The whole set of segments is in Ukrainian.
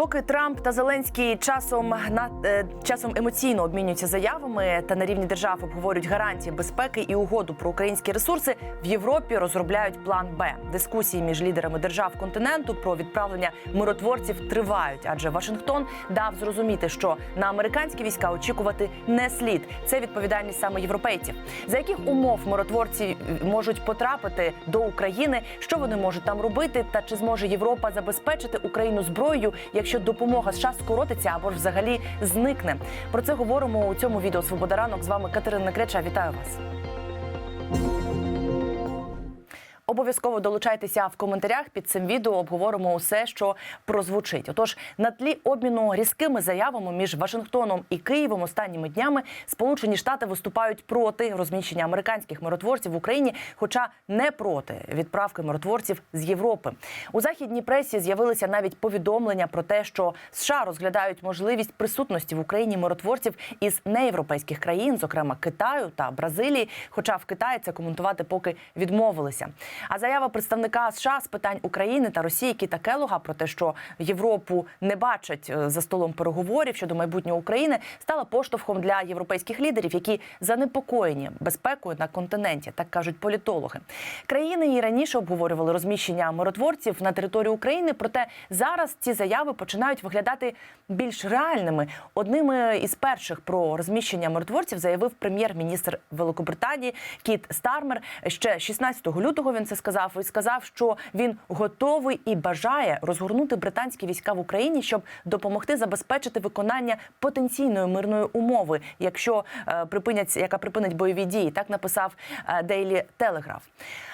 Поки Трамп та Зеленський часом на е, часом емоційно обмінюються заявами та на рівні держав обговорюють гарантії безпеки і угоду про українські ресурси, в Європі розробляють план Б. Дискусії між лідерами держав континенту про відправлення миротворців тривають, адже Вашингтон дав зрозуміти, що на американські війська очікувати не слід. Це відповідальність саме європейців. За яких умов миротворці можуть потрапити до України, що вони можуть там робити, та чи зможе Європа забезпечити Україну зброєю, якщо допомога США скоротиться або ж взагалі зникне? Про це говоримо у цьому відео Свобода ранок. З вами Катерина Креча. Вітаю вас. Обов'язково долучайтеся в коментарях під цим відео. Обговоримо усе, що прозвучить. Отож, на тлі обміну різкими заявами між Вашингтоном і Києвом останніми днями Сполучені Штати виступають проти розміщення американських миротворців в Україні, хоча не проти відправки миротворців з Європи. У західній пресі з'явилися навіть повідомлення про те, що США розглядають можливість присутності в Україні миротворців із неєвропейських країн, зокрема Китаю та Бразилії. Хоча в Китаї це коментувати поки відмовилися. А заява представника США з питань України та Росії Кіта Келога про те, що Європу не бачать е, за столом переговорів щодо майбутнього України, стала поштовхом для європейських лідерів, які занепокоєні безпекою на континенті, так кажуть політологи. Країни і раніше обговорювали розміщення миротворців на території України. Проте зараз ці заяви починають виглядати більш реальними. Одними із перших про розміщення миротворців заявив прем'єр-міністр Великобританії Кіт Стармер. Ще 16 лютого він це сказав і сказав, що він готовий і бажає розгорнути британські війська в Україні, щоб допомогти забезпечити виконання потенційної мирної умови, якщо е, припинять, яка припинить бойові дії. Так написав е, Daily Telegraph.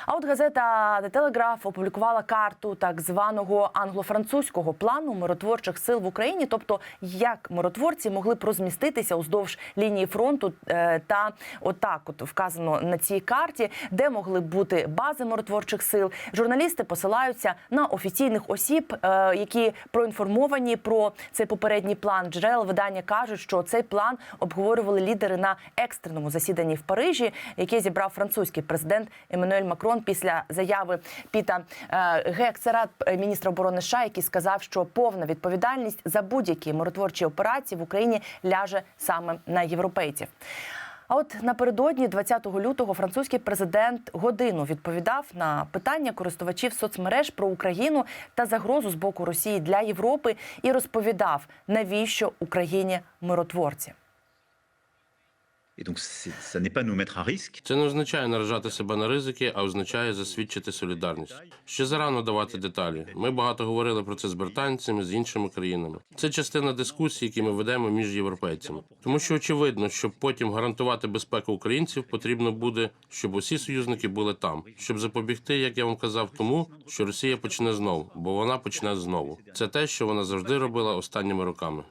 А от газета The Telegraph опублікувала карту так званого англо-французького плану миротворчих сил в Україні, тобто як миротворці могли б розміститися уздовж лінії фронту е, та отак, от вказано на цій карті, де могли б бути бази миротворчих сил. Журналісти посилаються на офіційних осіб, е, які проінформовані про цей попередній план. Джерел видання кажуть, що цей план обговорювали лідери на екстреному засіданні в Парижі, яке зібрав французький президент Еммануель Макрон після заяви Піта е, Гексера, міністра оборони США, який сказав, що повна відповідальність за будь-які миротворчі операції в Україні ляже саме на європейців. А от напередодні, 20 лютого, французький президент годину відповідав на питання користувачів соцмереж про Україну та загрозу з боку Росії для Європи і розповідав, навіщо Україні миротворці. Et donc, ça n'est pas nous mettre. Це не означає наражати себе на ризики, а означає засвідчити солідарність. Ще зарано давати деталі. Ми багато говорили про це з британцями, з іншими країнами. Це частина дискусії, які ми ведемо між європейцями. Тому що очевидно, щоб потім гарантувати безпеку українців, потрібно буде, щоб усі союзники були там, щоб запобігти, як я вам казав, тому що Росія почне знову, бо вона почне знову. Це те, що вона завжди робила останніми роками.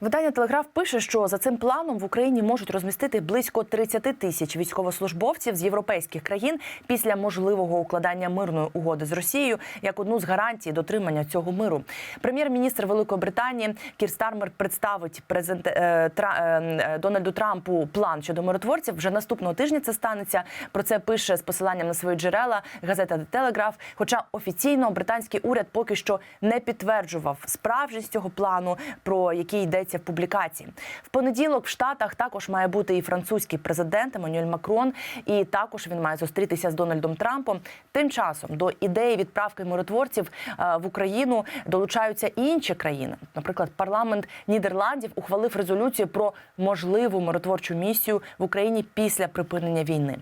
Видання Телеграф пише, що за цим планом в Україні можуть розмістити близько 30 тисяч військовослужбовців з європейських країн після можливого укладання мирної угоди з Росією як одну з гарантій дотримання цього миру. Прем'єр-міністр Великої Британії Кір Стармер представить президент е, Тра, е, Дональду Трампу план щодо миротворців. Вже наступного тижня це станеться. Про це пише з посиланням на свої джерела газета The Telegraph. Хоча офіційно британський уряд поки що не підтверджував справжність цього плану, про який йдеться в публікації. В понеділок в Штатах також має бути і французький президент Еммануель Макрон, і також він має зустрітися з Дональдом Трампом. Тим часом до ідеї відправки миротворців е, в Україну долучаються і інші країни. Наприклад, парламент Нідерландів ухвалив резолюцію про можливу миротворчу місію в Україні після припинення війни.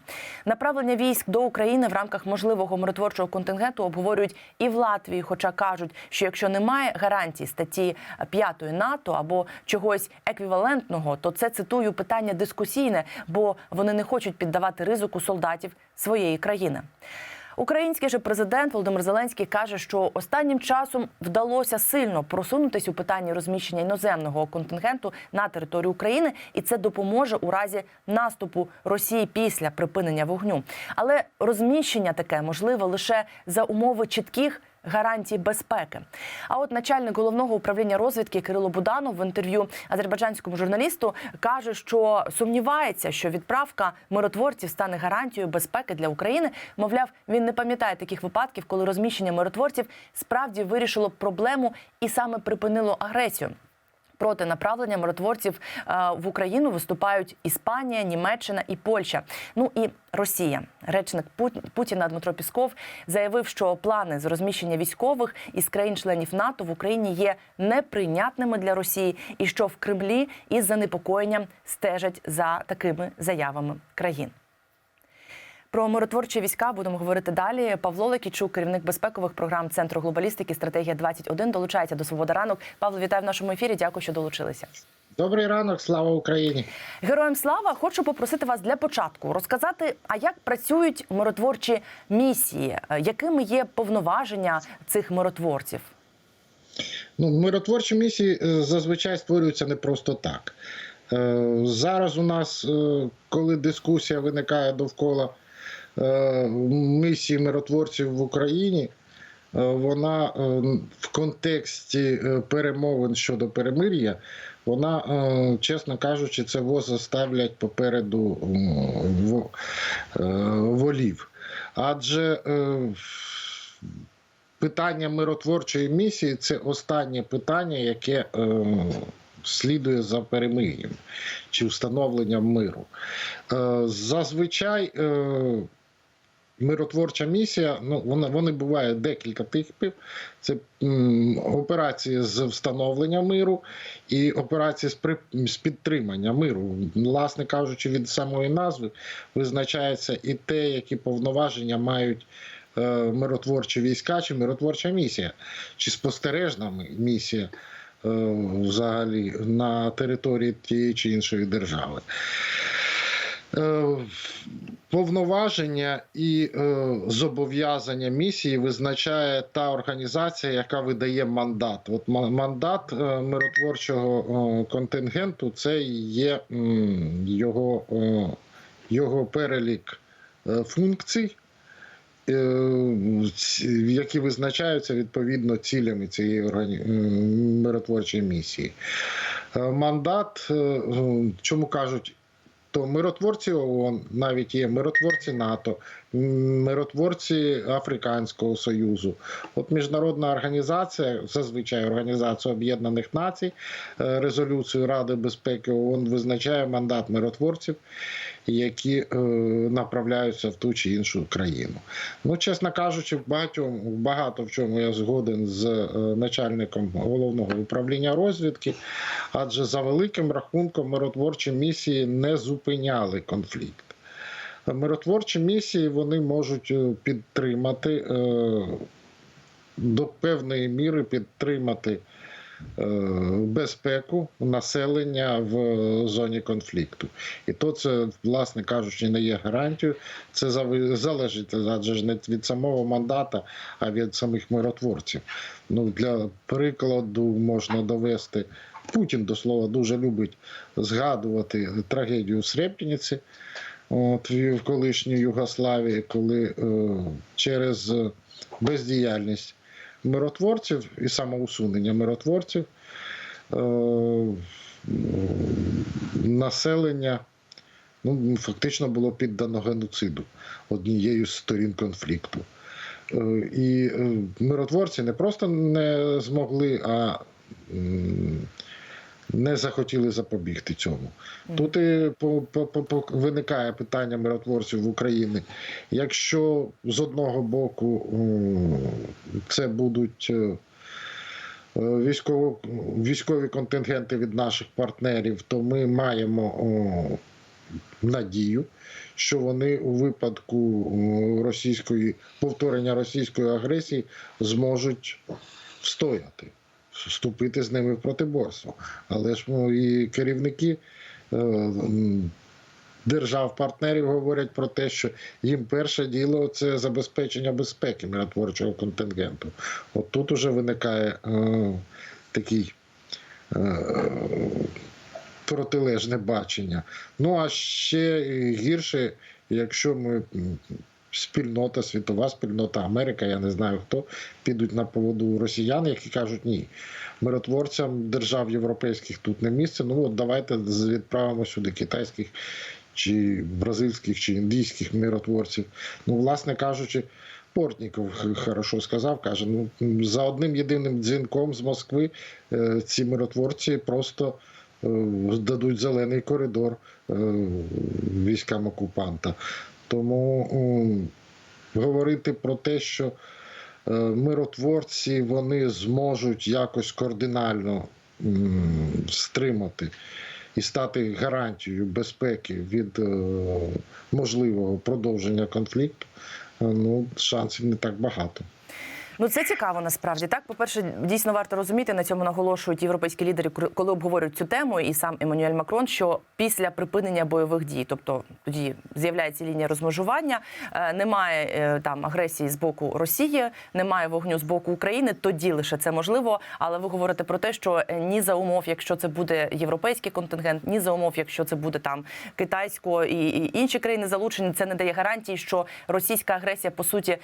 Направлення військ до України в рамках можливого миротворчого контингенту обговорюють і в Латвії, хоча кажуть, що якщо немає гарантій статті 5 НАТО або чогось еквівалентного, то це цитую питання дискусійне, бо вони не хочуть піддавати ризику солдатів своєї країни. Український же президент Володимир Зеленський каже, що останнім часом вдалося сильно просунутись у питанні розміщення іноземного контингенту на територію України, і це допоможе у разі наступу Росії після припинення вогню. Але розміщення таке можливе лише за умови чітких гарантій безпеки. А от начальник головного управління розвідки Кирило Буданов в інтерв'ю азербайджанському журналісту каже, що сумнівається, що відправка миротворців стане гарантією безпеки для України. Мовляв, він не пам'ятає таких випадків, коли розміщення миротворців справді вирішило проблему і саме припинило агресію. Проти направлення миротворців е, в Україну виступають Іспанія, Німеччина і Польща. Ну і Росія. Речник Пут- Путіна Дмитро Пісков заявив, що плани з розміщення військових із країн-членів НАТО в Україні є неприйнятними для Росії, і що в Кремлі із занепокоєнням стежать за такими заявами країн. Про миротворчі війська будемо говорити далі. Павло Лекічук, керівник безпекових програм Центру глобалістики, стратегія 21 долучається до Свобода ранок. Павло, вітаю в нашому ефірі. Дякую, що долучилися. Добрий ранок, слава Україні. Героям слава! Хочу попросити вас для початку розказати, а як працюють миротворчі місії, якими є повноваження цих миротворців. Ну, миротворчі місії е, зазвичай створюються не просто так. Е, Зараз у нас, е, коли дискусія виникає довкола місії миротворців в Україні, е, вона е, в контексті е, перемовин щодо перемир'я, вона, е, чесно кажучи, це воза ставлять попереду е, волів. Адже е, питання миротворчої місії це останнє питання, яке е, слідує за перемир'ям чи встановленням миру. Е, зазвичай е, миротворча місія, ну, вона, вони бувають декілька типів. Це м, операції з встановлення миру і операції з, при, з підтримання миру. Власне кажучи, від самої назви визначається і те, які повноваження мають е, миротворчі війська чи миротворча місія, чи спостережна місія е, взагалі на території тієї чи іншої держави. Е, Повноваження і е, зобов'язання місії визначає та організація, яка видає мандат. От мандат е, миротворчого е, контингенту це є м, його, е, його перелік е, функцій, е, які визначаються відповідно цілями цієї органі... е, миротворчої місії. Е, Мандат, е, е, чому кажуть, то миротворці ООН, навіть є миротворці НАТО, миротворці Африканського Союзу. От міжнародна організація, зазвичай Організація Об'єднаних Націй, е, резолюцію Ради безпеки ООН визначає мандат миротворців, які е, направляються в ту чи іншу країну. Ну, чесно кажучи, багатьом багато в чому я згоден з е, начальником головного управління розвідки, адже за великим рахунком миротворчі місії не зупиняли конфлікт. Миротворчі місії вони можуть е, підтримати е, до певної міри підтримати е, безпеку населення в зоні конфлікту. І то це, власне кажучи, не є гарантією. Це залежить адже ж не від самого мандата, а від самих миротворців. Ну, для прикладу можна довести. Путін, до слова, дуже любить згадувати трагедію в Сребрениці, от, в колишній Югославії, коли е, через бездіяльність миротворців і самоусунення миротворців е, населення ну, фактично було піддано геноциду однією з сторін конфлікту. Е, І миротворці не просто не змогли, а не захотіли запобігти цьому. Тут і по, по, по, по- виникає питання миротворців в Україні. Якщо з одного боку це будуть е, е, військово, військові контингенти від наших партнерів, то ми маємо о, надію, що вони у випадку російської повторення російської агресії зможуть встояти, вступити з ними в протиборство. Але ж ну, і керівники е, держав-партнерів говорять про те, що їм перше діло це забезпечення безпеки миротворчого контингенту. От тут уже виникає е, такий. Е, Протилежне бачення. Ну а ще гірше, якщо ми спільнота, світова спільнота, Америка, я не знаю хто, підуть на поводу росіян, які кажуть ні. Миротворцям держав європейських тут не місце. Ну от давайте відправимо сюди китайських чи бразильських чи індійських миротворців. Ну, власне кажучи, Портніков хорошо сказав, каже: ну за одним єдиним дзвінком з Москви е, ці миротворці просто е, дадуть зелений коридор е, військам окупанта. Тому говорити про те, що е, миротворці вони зможуть якось кардинально стримати і стати гарантією безпеки від е, можливого продовження конфлікту, е, ну шансів не так багато. Ну це цікаво насправді. Так, по-перше, дійсно варто розуміти, на цьому наголошують європейські лідери, коли обговорюють цю тему, і сам Еммануель Макрон, що після припинення бойових дій, тобто тоді з'являється лінія розмежування, е, немає е, там агресії з боку Росії, немає вогню з боку України. Тоді лише це можливо. Але ви говорите про те, що е, ні за умов, якщо це буде європейський контингент, ні за умов, якщо це буде там китайсько і, інші країни залучені, це не дає гарантії, що російська агресія по суті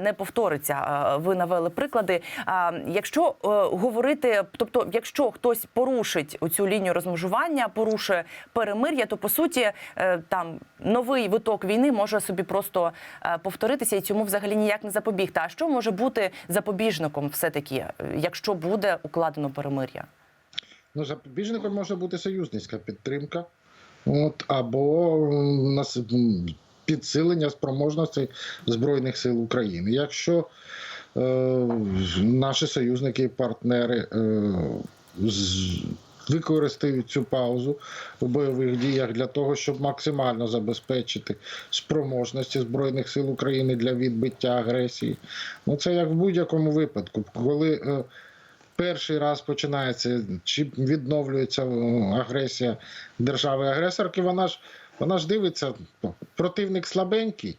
не повториться. Ви навели приклади. А якщо е, говорити, тобто, якщо хтось порушить оцю лінію розмежування, порушує перемир'я, то по суті е, там новий виток війни може собі просто е, повторитися і цьому взагалі ніяк не запобігти. А що може бути запобіжником, все таки, якщо буде укладено перемир'я? Ну, запобіжником може бути союзницька підтримка, от, або нас підсилення спроможностей Збройних сил України. Якщо наші союзники і партнери е, використають цю паузу у бойових діях для того, щоб максимально забезпечити спроможності Збройних сил України для відбиття агресії. Ну це як в будь-якому випадку, коли е, перший раз починається чи відновлюється е, агресія держави-агресорки, вона ж вона ж дивиться, ну, противник слабенький.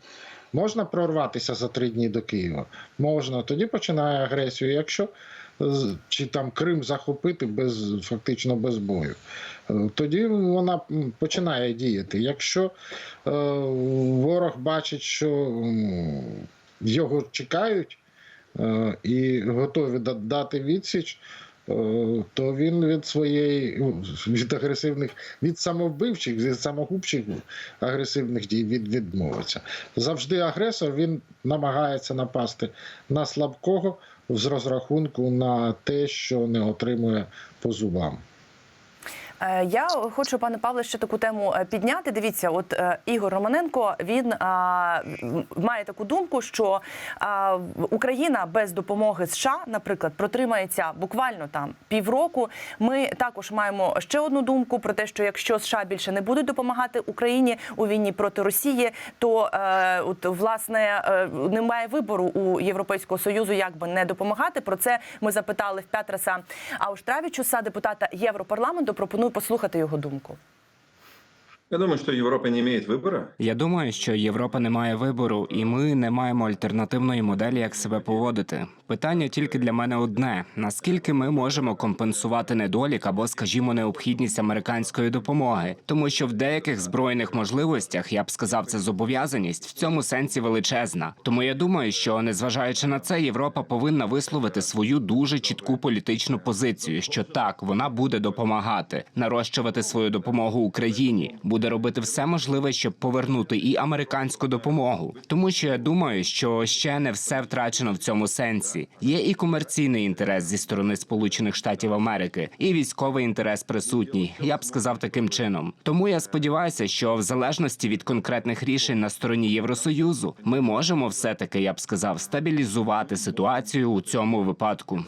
Можна прорватися за три дні до Києва? Можна. Тоді починає агресію. Якщо з- чи там Крим захопити без фактично без бою, е, тоді вона починає діяти. Якщо е, ворог бачить, що його чекають е, і готові дати відсіч, е, то він від своєї ну, від агресивних, від самовбивчих, від самогубчих агресивних дій від, відмовиться. Завжди агресор він намагається напасти на слабкого з розрахунку на те, що не отримує по зубам. Е, Я хочу, пане Павле, ще таку тему е, підняти. Дивіться, от е, Ігор Романенко він а, має таку думку, що а, Україна без допомоги США, наприклад, протримається буквально там півроку. Ми також маємо ще одну думку про те, що якщо США більше не будуть допомагати Україні у війні проти Росії, то е, от власне немає вибору у Європейського союзу, як би не допомагати. Про це ми запитали в Петраса Ауштревічуса, депутата Європарламенту. Пропоную послухати його думку. Я думаю, что Европа не имеет выбора. Я думаю, що Європа не має вибору, і ми не маємо альтернативної моделі, як себе поводити. Питання тільки для мене одне: наскільки ми можемо компенсувати недолік або, скажімо, необхідність американської допомоги, тому що в деяких збройних можливостях я б сказав, це зобов'язаність в цьому сенсі величезна. Тому я думаю, що незважаючи на це, Європа повинна висловити свою дуже чітку політичну позицію, що так вона буде допомагати, нарощувати свою допомогу Україні, буде робити все можливе, щоб повернути і американську допомогу. Тому що я думаю, що ще не все втрачено в цьому сенсі. Є і комерційний інтерес зі сторони Сполучених Штатів Америки, і військовий інтерес присутній. Я б сказав таким чином. Тому я сподіваюся, що в залежності від конкретних рішень на стороні Євросоюзу ми можемо все таки, я б сказав, стабілізувати ситуацію у цьому випадку.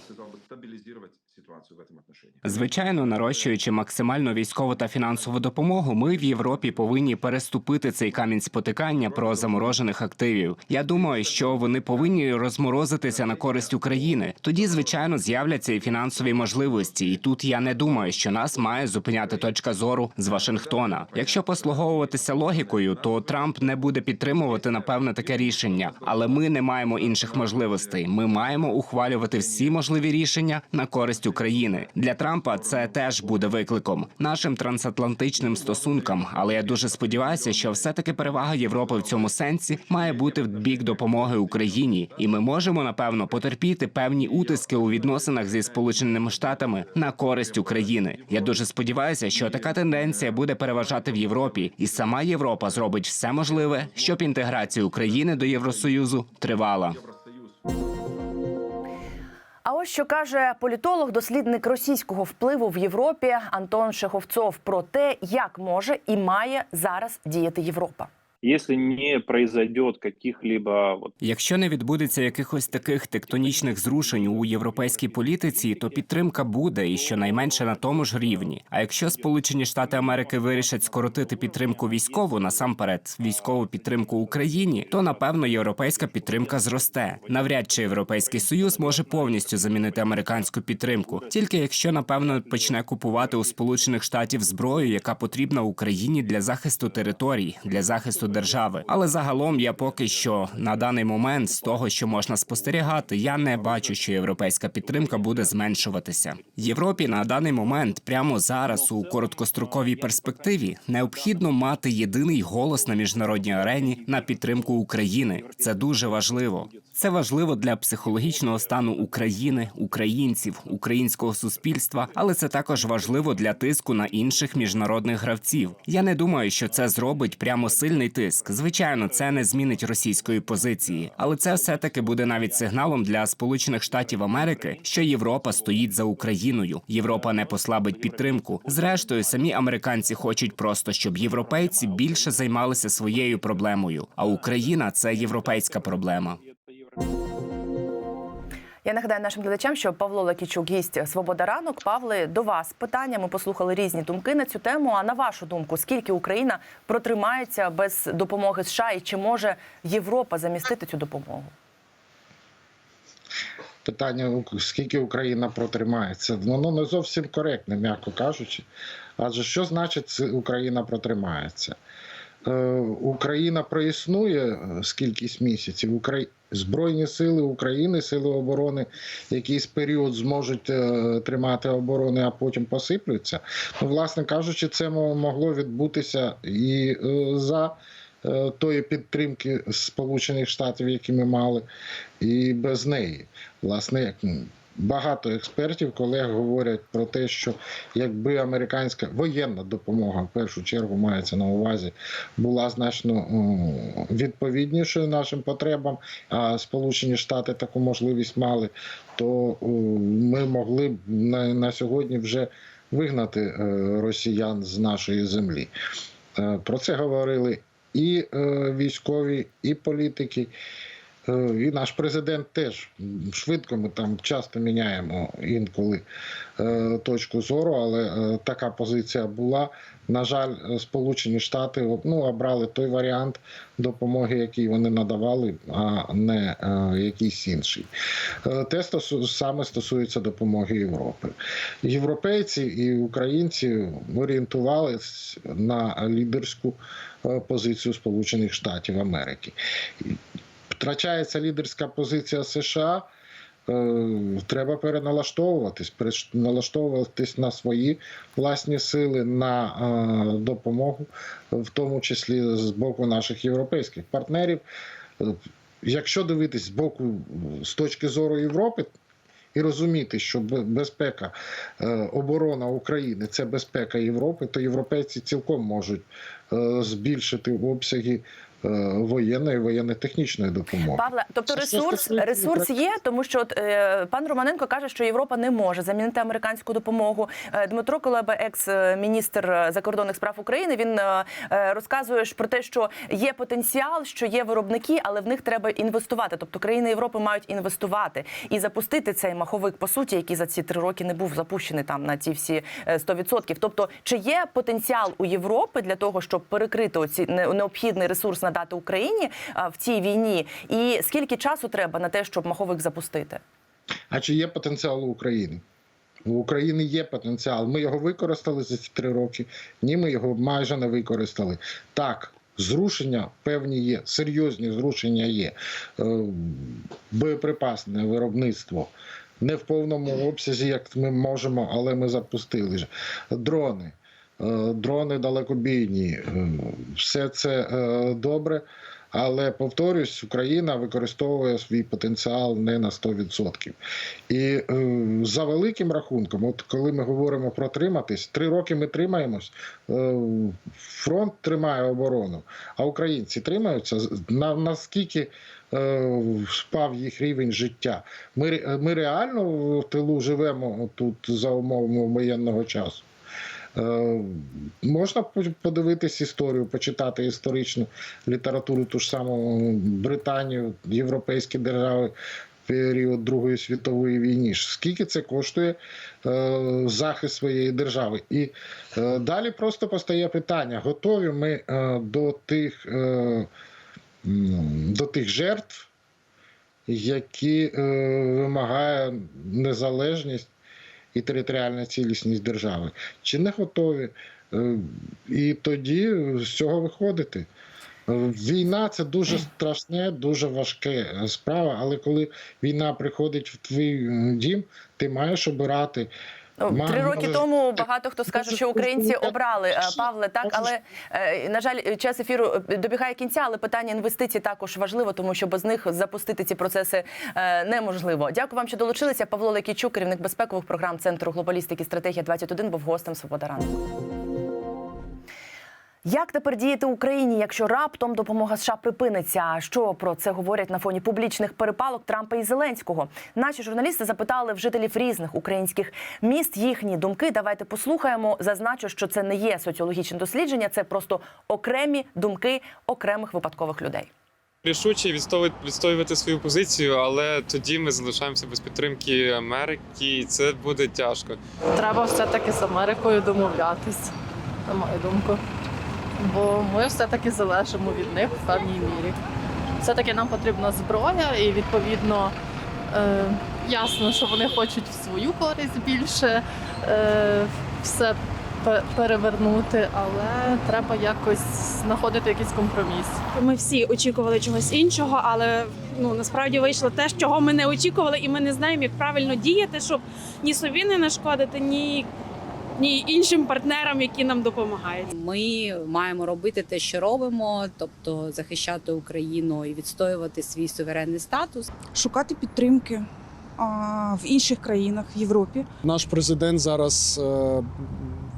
Ситуацию в этом отношении. Звичайно, нарощуючи максимальну військову та фінансову допомогу, ми в Європі повинні переступити цей камінь спотикання про заморожених активів. Я думаю, що вони повинні розморозитися на користь України. Тоді, звичайно, з'являться і фінансові можливості. І тут я не думаю, що нас має зупиняти точка зору з Вашингтона. Якщо послуговуватися логікою, то Трамп не буде підтримувати напевне таке рішення, але ми не маємо інших можливостей. Ми маємо ухвалювати всі можливі рішення на користь України. України. Для Трампа це теж буде викликом нашим трансатлантичним стосункам. Але я дуже сподіваюся, що все-таки перевага Європи в цьому сенсі має бути в бік допомоги Україні, і ми можемо напевно потерпіти певні утиски у відносинах зі Сполученими Штатами на користь України. Я дуже сподіваюся, що така тенденція буде переважати в Європі, і сама Європа зробить все можливе, щоб інтеграція України до Євросоюзу тривала. А ось що каже політолог, дослідник російського впливу в Європі Антон Шеховцов про те, як може і має зараз діяти Європа. Если не произойдет каких-либо Якщо не відбудеться якихось таких тектонічних зрушень у європейській політиці, то підтримка буде і щонайменше на тому ж рівні. А якщо Сполучені Штати Америки вирішать скоротити підтримку військову, насамперед військову підтримку Україні, то напевно європейська підтримка зросте. Навряд чи європейський союз може повністю замінити американську підтримку, тільки якщо напевно почне купувати у Сполучених Штатів зброю, яка потрібна Україні для захисту територій, для захисту держави. Але загалом я поки що на даний момент з того, що можна спостерігати, я не бачу, що європейська підтримка буде зменшуватися. Європі на даний момент, прямо зараз, у короткостроковій перспективі, необхідно мати єдиний голос на міжнародній арені на підтримку України. Це дуже важливо. Це важливо для психологічного стану України, українців, українського суспільства, але це також важливо для тиску на інших міжнародних гравців. Я не думаю, що це зробить прямо сильний тиск. Звичайно, це не змінить російської позиції, але це все таки буде навіть сигналом для Сполучених Штатів Америки, що Європа стоїть за Україною. Європа не послабить підтримку. Зрештою, самі американці хочуть просто, щоб європейці більше займалися своєю проблемою. А Україна це європейська проблема. Я нагадаю нашим глядачам, що Павло Лакічук, гість Свобода ранок. Павле, до вас питання. Ми послухали різні думки на цю тему. А на вашу думку, скільки Україна протримається без допомоги США і чи може Європа замістити цю допомогу? Питання, скільки Україна протримається, воно не зовсім коректне, м'яко кажучи. Адже що значить Україна протримається? Е, Україна проіснує е, скількись місяців. Збройні сили України, сили оборони, якийсь період зможуть е, тримати оборони, а потім посиплються. Ну, власне кажучи, це могло відбутися і за тої підтримки Сполучених Штатів, які ми мали, і без неї. Власне, як багато експертів, колег говорять про те, що якби американська воєнна допомога в першу чергу мається на увазі, була значно відповіднішою нашим потребам, а Сполучені Штати таку можливість мали, то ми могли б на, на сьогодні вже вигнати е, росіян з нашої землі. Е, Про це говорили і е, військові, і політики. Е, І наш президент теж швидко ми там часто міняємо інколи е, точку зору, але е, така позиція була. На жаль, Сполучені Штати ну, обрали той варіант допомоги, який вони надавали, а не якийсь інший. Те саме стосується допомоги Європи. Європейці і українці орієнтувалися на лідерську позицію Сполучених Штатів Америки втрачається лідерська позиція США. е, Треба переналаштовуватись, переналаштовуватись на свої власні сили, на е, допомогу, в тому числі з боку наших європейських партнерів. Е, Якщо дивитись з боку з точки зору Європи, і розуміти, що безпека оборона України це безпека Європи, то європейці цілком можуть збільшити обсяги воєнної воєнно-технічної допомоги. Павле, тобто ресурс, ресурс є, тому що от, е, пан Романенко каже, що Європа не може замінити американську допомогу. Е, Дмитро Колеба, екс-міністр закордонних справ України, він е, е, розказує про те, що є потенціал, що є виробники, але в них треба інвестувати. Тобто країни Європи мають інвестувати і запустити цей маховик, по суті, який за ці три роки не був запущений там на ці всі е, 100%. Тобто, чи є потенціал у Європи для того, щоб перекрити оці не- необхідний ресурс надати Україні в цій війні, і скільки часу треба на те, щоб маховик запустити? А чи є потенціал у України? У України є потенціал. Ми його використали за ці три роки. Ні, ми його майже не використали. Так, зрушення певні є, серйозні зрушення є. Е, Боєприпасне виробництво Не в повному обсязі, як ми можемо, але ми запустили. Дрони, е, дрони далекобійні. е, Все це е, добре. Але повторюсь, Україна використовує свій потенціал не на 100%. І е, за великим рахунком, от коли ми говоримо про триматись, три роки ми тримаємось, е, фронт тримає оборону, а українці тримаються. На, наскільки е, впав їх рівень життя? Ми, ми реально в тилу живемо тут за умовами воєнного часу. Е, Можна по- подивитись історію, почитати історичну літературу, ту ж саму Британію, європейські держави період Другої світової війни. Скільки це коштує е, захист своєї держави? І е, далі просто постає питання: готові ми е, до тих, е, до тих жертв, які е, вимагає незалежність і територіальна цілісність держави, чи не готові? Е, І тоді з цього виходити. Е, Війна це дуже страшне, дуже важке е, справа, але коли війна приходить в твій дім, ти маєш обирати. Ну, Три роки тому багато хто скаже, що українці обрали е, Павле, так але е, на жаль, час ефіру е, добігає кінця, але питання інвестицій також важливо, тому що без них запустити ці процеси неможливо. Дякую вам, що долучилися. Павло Лекічук, керівник безпекових програм Центру глобалістики стратегія 21 був гостем Свобода ранку. Як тепер діяти Україні, якщо раптом допомога США припиниться? Що про це говорять на фоні публічних перепалок Трампа і Зеленського? Наші журналісти запитали в жителів різних українських міст їхні думки. Давайте послухаємо. Зазначу, що це не є соціологічне дослідження, це просто окремі думки окремих випадкових людей. рішуче відстоювати, відстоювати свою позицію, але тоді ми залишаємося без підтримки Америки, і це буде тяжко. Треба все-таки з Америкою домовлятись, на мою думку. Бо ми все-таки залежимо від них в певній мірі. Все-таки нам потрібна зброя, і відповідно е, ясно, що вони хочуть в свою користь більше е, все перевернути, але треба якось знаходити якийсь компроміс. Ми всі очікували чогось іншого, але ну насправді вийшло те, чого ми не очікували, і ми не знаємо, як правильно діяти, щоб ні собі не нашкодити, ні, ні іншим партнерам, які нам допомагають. Ми маємо робити те, що робимо, тобто захищати Україну і відстоювати свій суверенний статус. шукати підтримки в інших країнах в Європі. Наш президент зараз е,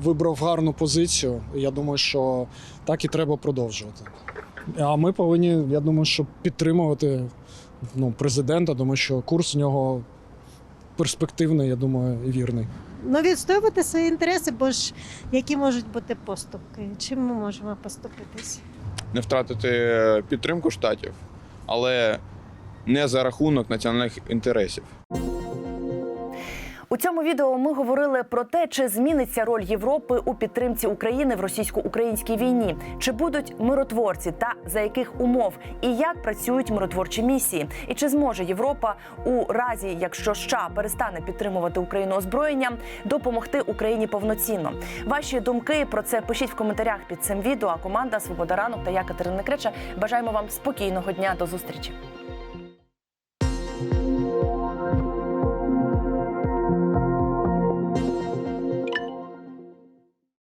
вибрав гарну позицію. Я думаю, що так і треба продовжувати. А ми повинні, я думаю, що підтримувати ну, президента, тому що курс у нього перспективний, я думаю, і вірний. Ну, відстоювати свої інтереси, бо ж які можуть бути поступки? Чим ми можемо поступитись? не втратити підтримку штатів, але не за рахунок національних інтересів. У цьому відео ми говорили про те, чи зміниться роль Європи у підтримці України в російсько-українській війні, чи будуть миротворці та за яких умов, і як працюють миротворчі місії, і чи зможе Європа у разі, якщо США перестане підтримувати Україну озброєнням, допомогти Україні повноцінно. Ваші думки про це пишіть в коментарях під цим відео. А команда Свобода ранок та я Катерина Креча бажаємо вам спокійного дня. До зустрічі.